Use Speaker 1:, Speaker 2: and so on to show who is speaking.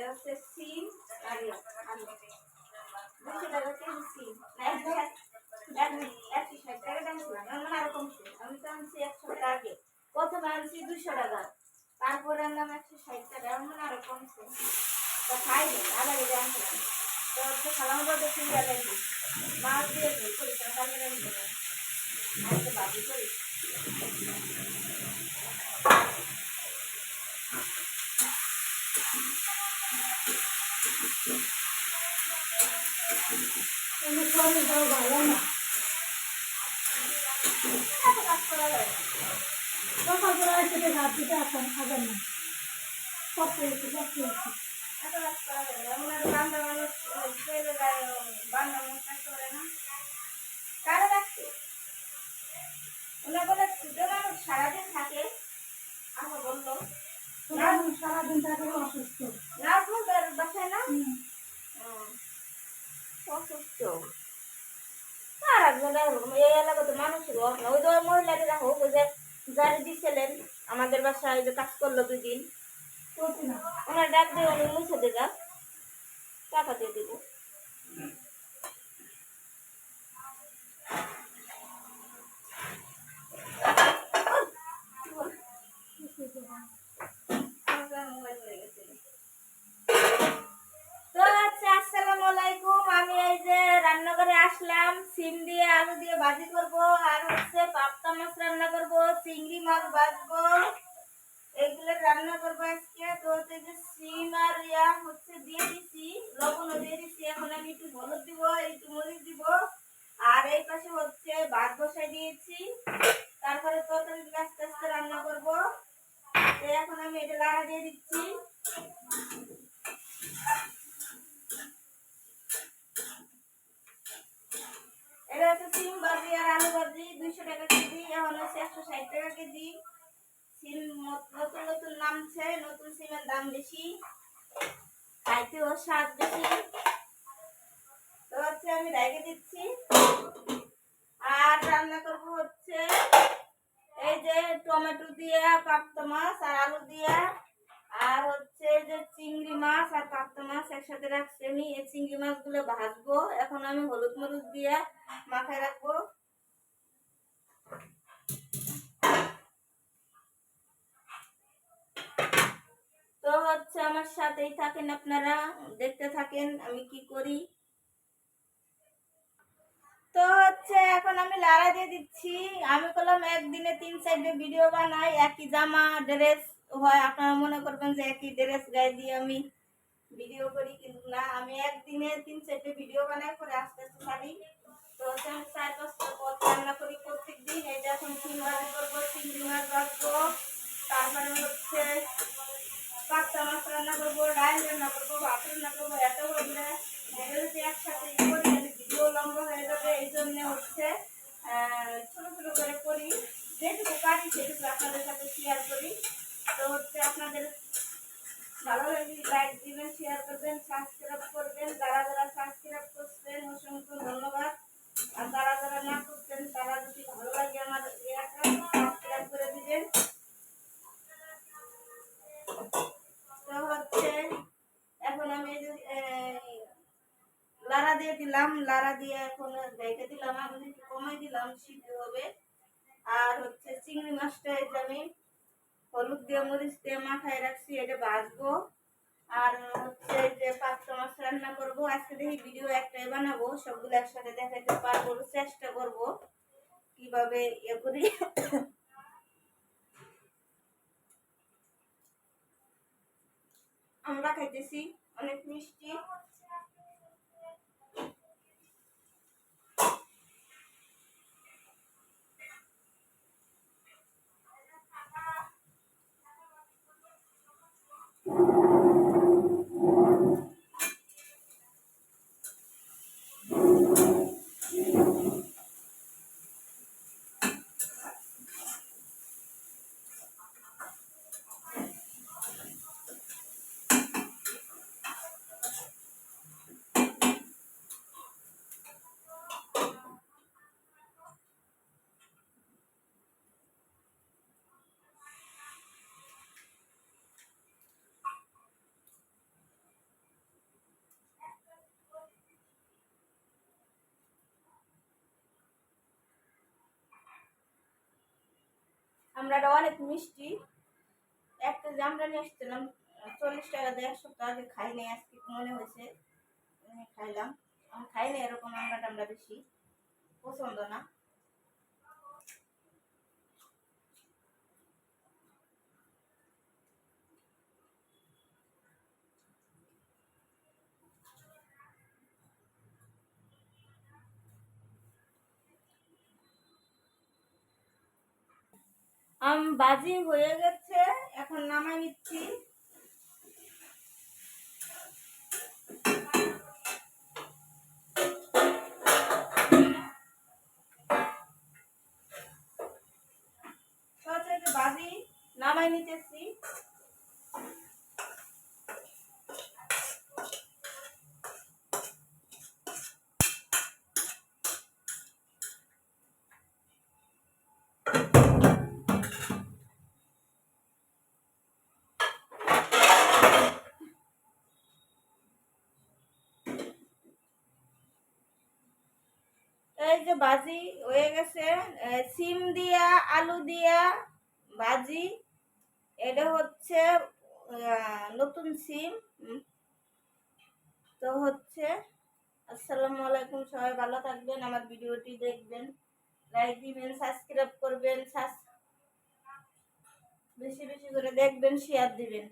Speaker 1: এর হচ্ছে সিম আর দুশো টাকা কেজি সিম একশো ষাট- টাকা দাম ছিল মনে হয় আরও কমছে আমি তো আনছি একশো টাকা আগে প্রথমে আনছি দুশো টাকা তারপরে আনলাম একশো ষাট টাকা দিয়ে
Speaker 2: এমনি শরীর তাও ভালো না
Speaker 1: এত কাজ করা যায় না
Speaker 2: সকাল করে এসে রাত দিতে আসেন খাবেন না সব পেয়েছি সব পেয়েছি
Speaker 1: এত কাজ করা যায় না ওনার বান্দা মানুষ ছেলে বান্দা মানুষ কাজ করে না কারও রাখছে ওনার বলে ছোটো মানুষ সারাদিন থাকে আমার বলল
Speaker 2: ওরা সারাদিন থাকে অসুস্থ
Speaker 1: না আপনার বাসায় না
Speaker 2: হুম।
Speaker 1: হুম। অসুস্থ আর একজন এরকম এই এলাকাতে অভাব না। ওই যে ওই মহিলাদের হোক ওই যে গাড়ি দিচ্ছিলেন আমাদের বাসায় যে কাজ করল
Speaker 2: দুদিন।
Speaker 1: ওনার ডাক দিয়ে উনি মুছে দেগা টাকা দিয়ে দিব এগুলো রান্না করব আজকে। তো যে সিম আর ইয়া হচ্ছে দিয়ে দিছি, লবণও দিয়ে দিছি। এখন আমি একটু হলুদ দিব, একটু মরিচ দিব। আর এই পাশে হচ্ছে ভাত বসাই দিয়েছি। তারপরে তরকারি আস্তে আস্তে রান্না করব। তো এখন আমি এটা লাড়া দিয়ে দিচ্ছি। এটা হচ্ছে সিম ভাজি আর আলু ভাজি, দুইশো টাকা কেজি। এখন হচ্ছে একশো ষাট টাকা কেজি। সিম নতুন নতুন নামছে, নতুন সিমের দাম বেশি। খাইতেও স্বাদ বেশি। তো হচ্ছে আমি রেখে দিচ্ছি। আর রান্না করব হচ্ছে এই যে টমেটো দিয়ে পাপ্তা মাছ আর আলু দিয়ে। আর হচ্ছে যে চিংড়ি মাছ আর পাপ্তা মাছ একসাথে রাখছি আমি। এই চিংড়ি মাছগুলো ভাজবো। এখন আমি হলুদ মরিচ দিয়ে মাথায় রাখব। তো হচ্ছে আমার সাথেই থাকেন আপনারা, দেখতে থাকেন আমি কি করি। তো হচ্ছে এখন আমি লাড়া দিয়ে দিচ্ছি। আমি করলাম একদিনে তিন সাইডে ভিডিও বানাই, একই জামা, ড্রেস হয় আপনারা মনে করবেন যে একই ড্রেস গায়ে দিয়ে আমি ভিডিও করি, কিন্তু না, আমি একদিনে তিন সাইডে ভিডিও বানাই, করে আস্তে আস্তে ছাড়ি। তো হচ্ছে আমি চার পাঁচটা পথ রান্না করি প্রত্যেক দিন যে এখন মাছ করব চিংড়ি মাছ ভাজবো তারপরে হচ্ছে পাঁচটা মাছ রান্না করব ডাল রান্না করব, ভাত রান্না করব, এত বললে যদি একসাথে ই করি তাহলে ভিডিও লম্বা হয়ে যাবে, এই জন্য হচ্ছে ছোট ছোট করে করি। যেটুকু পারি সেটুকু শেয়ার করি। তো হচ্ছে আপনাদের ভালো দিবেন শেয়ার করবেন করবেন। যারা যারা করছেন, অসংখ্য ধন্যবাদ। আর যারা যারা না করছেন, তারা যদি ভালো লাগে আমার করে দিবেন। দিয়ে দিলাম, লাড়া দিয়ে এখন রেখে দিলাম আমি একটু কমাই দিলাম, সিদ্ধ হবে। আর হচ্ছে চিংড়ি মাছটা এই আমি হলুদ দিয়ে, মরিচ দিয়ে মাথায় রাখছি, এটা ভাজবো। আর হচ্ছে যে পাঁচটা মাছ রান্না করব, আজকে দেখি ভিডিও একটাই বানাবো, সবগুলো একসাথে দেখাতে পারব, চেষ্টা করব কীভাবে ইয়ে করি। আমরা খাইতেছি অনেক মিষ্টি। আমরাটা অনেক মিষ্টি। একটা জামরা নিয়ে এসেছিলাম চল্লিশ টাকা দিয়ে এক সপ্তাহ আগে খাই নাই, আজকে মনে হয়েছে খাইলাম। আমি খাই নাই এরকম আমরা টামরা বেশি, পছন্দ না। আম বাজি হয়ে গেছে এখন নামাই নিচ্ছি। বাজি নামাই নিতেছি এই যে বাজি হয়ে গেছে। সিম দিয়া, আলু দিয়া ভাজি এটা হচ্ছে নতুন সিম। তো হচ্ছে, আসসালামু আলাইকুম, সবাই ভালো থাকবেন, আমার ভিডিওটি দেখবেন। লাইক দিবেন সাবস্ক্রাইব করবেন বেশি বেশি করে দেখবেন শেয়ার দিবেন।